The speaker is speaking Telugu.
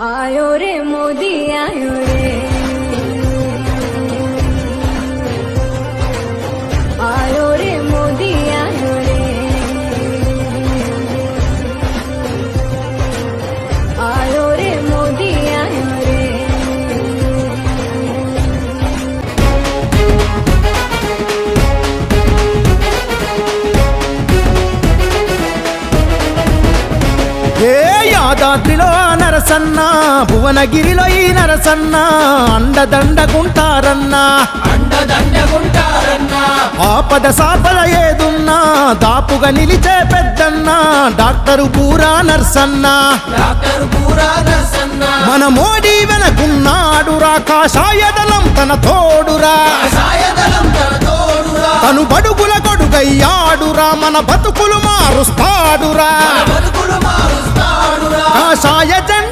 आयो रे मोदी आयो रे ఏ యాదాద్రిలో నరసన్న భువనగిరిలో ఈ నరసన్న అండదండగుంటారన్నా. ఆపద సాపల ఏదున్నా దాపుగా నిలిచే పెద్దన్న డాక్టరు పూరా నర్సన్న. మన మోడీ వెనకున్నాడురా కాషాయదళం తన తోడురా. తను బడుగుల గొడుగయ్యాడురా మన బతుకులు మారుస్తాడురా. 啥也争。